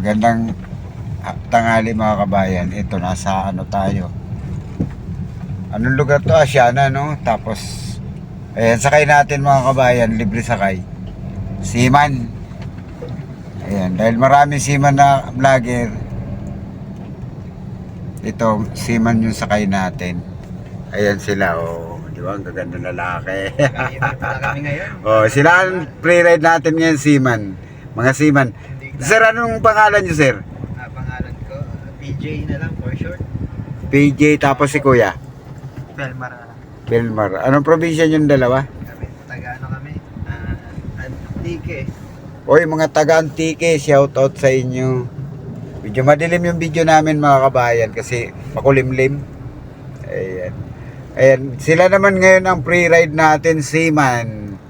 Magandang ah, tanghali mga kabayan. Ito, nasa ano tayo. Anong lugar to? Asiana, no? Tapos, ayan, sakay natin mga kabayan. Libre sakay. Seaman. Ayan, dahil marami seaman na vlogger. Ito, seaman yung sakay natin. Ayan sila, oh. Di ba? Ang gaganda lalaki. Oh, sila ang pre-ride natin ngayon, seaman. Mga seaman. Sir, anong pangalan niyo, sir? Ah, pangalan ko, PJ na lang for short. PJ tapos si Kuya. Pelmar na lang. Belmar. Anong probinsya yung dalawa? Kami, taga ano kami? Ah, Antique. Oy, mga taga Antique, shout out sa inyo. Medyo madilim yung video namin mga kabayan kasi makulimlim. Ayan. Ayan, sila naman ngayon ang pre-ride natin, Seaman.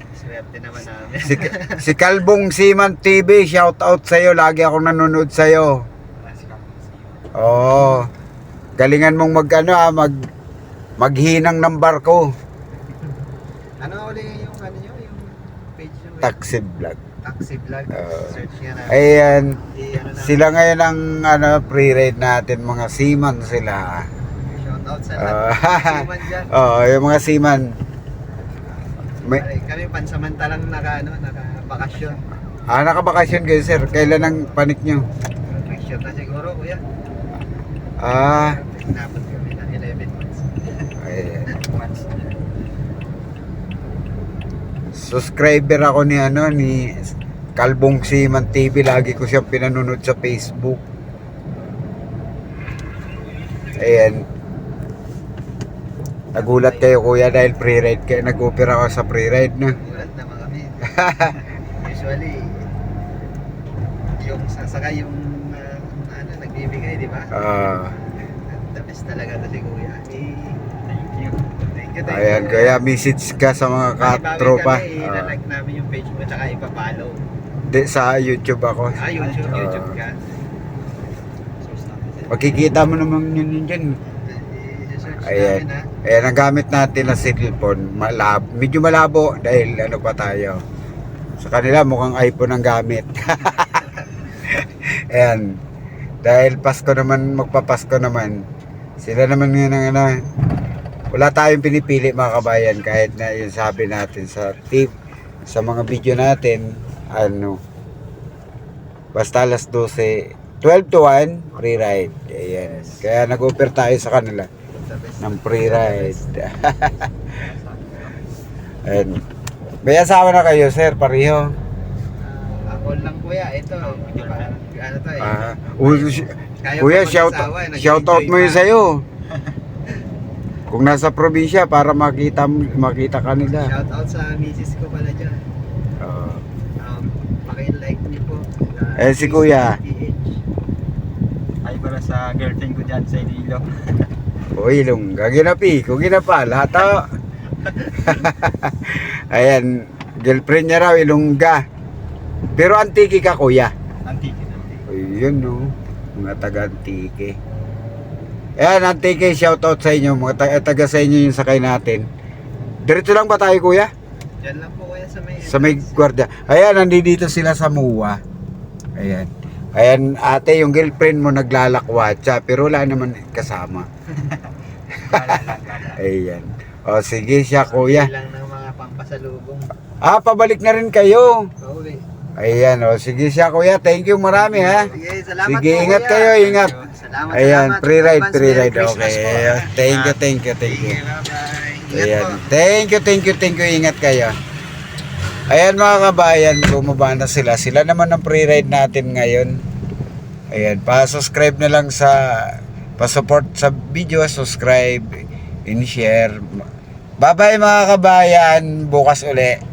Swerte naman namin. Si, si Kalbong Seaman TV, shout out sa iyo. Lagi ako nanonood sa iyo. Oo. Galingan mong mag ano ah, mag maghinang ng barko. ano uli yung ano nyo? Yung page nyo? Taxi vlog. Taxi vlog. Ah. Search nyo na. Ayan, I, ano na. sila ngayon ang ano, pre-ride natin, mga seaman sila. Shout out sa Ah. lahat. Siman dyan. Oo, yung mga seaman. May, Ay, kami pansamantalang naka, ano, naka bakasyon. ah, nakabakasyon kayo sir. Kailan ang panik nyo? Bakasyon na siguro, kuya. Ah, Tinapos kami na 11 months. ayan. months. Subscriber ako ni ano, ni Kalbong Seaman TV. Lagi ko siyang pinanonood sa Facebook. Ayan. Nagulat kayo kuya dahil pre-ride kayo. Nag-opera ako sa pre-ride na. Gulat naman kami. Usually, yung sasakay yung uh, ano, nagbibigay, di ba? Ah, The best talaga to si Kuya. Eh, thank you. Thank you, thank ayan, you. kaya message ka sa mga katropa. Kami, Ah, like namin yung page mo, tsaka ipapollow. di, sa YouTube ako. Ah, YouTube, Ah. YouTube ka. Makikita mo naman yun yun dyan. Ayan. Ayan, ang gamit natin na cellphone, malab, medyo malabo dahil ano pa tayo. Sa kanila mukhang iPhone ang gamit. Ayan. Dahil Pasko naman, magpapasko naman. Sila naman yun ang ano, wala tayong pinipili mga kabayan kahit na yung sabi natin sa tip, sa mga video natin, ano, basta alas 12, 12 to 1, free ride. Ayan. Kaya nag-offer tayo sa kanila. Ng free ride. Ayan. May asawa na kayo, sir, pareho. Ako lang kuya, ito. Ano to eh. Ah, Kaya kuya, shout, shout out mo yun sa'yo. Kung nasa probinsya, para makita makita ka nila. Shout out sa misis ko pala dyan. Oo. Um, paki-like niyo po. Uh, Eh, si Kuya. Ay para sa girlfriend ko dyan sa Ililo. Uy, lungga, ginapi, kung ginapa, lahat o. Ayan, girlfriend niya raw, ilungga. Pero antiki ka, kuya. Antique. antique. Ayun no, mga taga Antique. Ayan, Antique, shout out sa inyo, mga taga, taga sa inyo yung sakay natin. Diretso lang ba tayo kuya? Diyan lang po kuya sa may Sa may gwardiya. Ayan, nandito sila sa MUA. Ayan. Ayan, ate, yung girlfriend mo naglalakwatsa, pero wala naman kasama. Ayan. O, sige siya, kuya. lang ng mga pampasalubong. Ah, pabalik na rin kayo. Pauwi. Ayan, o, sige siya, kuya. Thank you marami, ha. Sige, salamat Sige, po, ingat kuya. kayo, ingat. Salamat, Ayan, salamat. Advance pre-ride. Merry Christmas Okay. po. Thank you, thank you, thank Sige, you. bye-bye. Ingat Ayan. po. Thank you, thank you, thank you. Ingat kayo. Ayan mga kabayan, bumaba na sila. Sila naman ang pre-ride natin ngayon. Ayan, pa-subscribe na lang sa pa-support sa video, subscribe, and share. Bye-bye mga kabayan, bukas uli.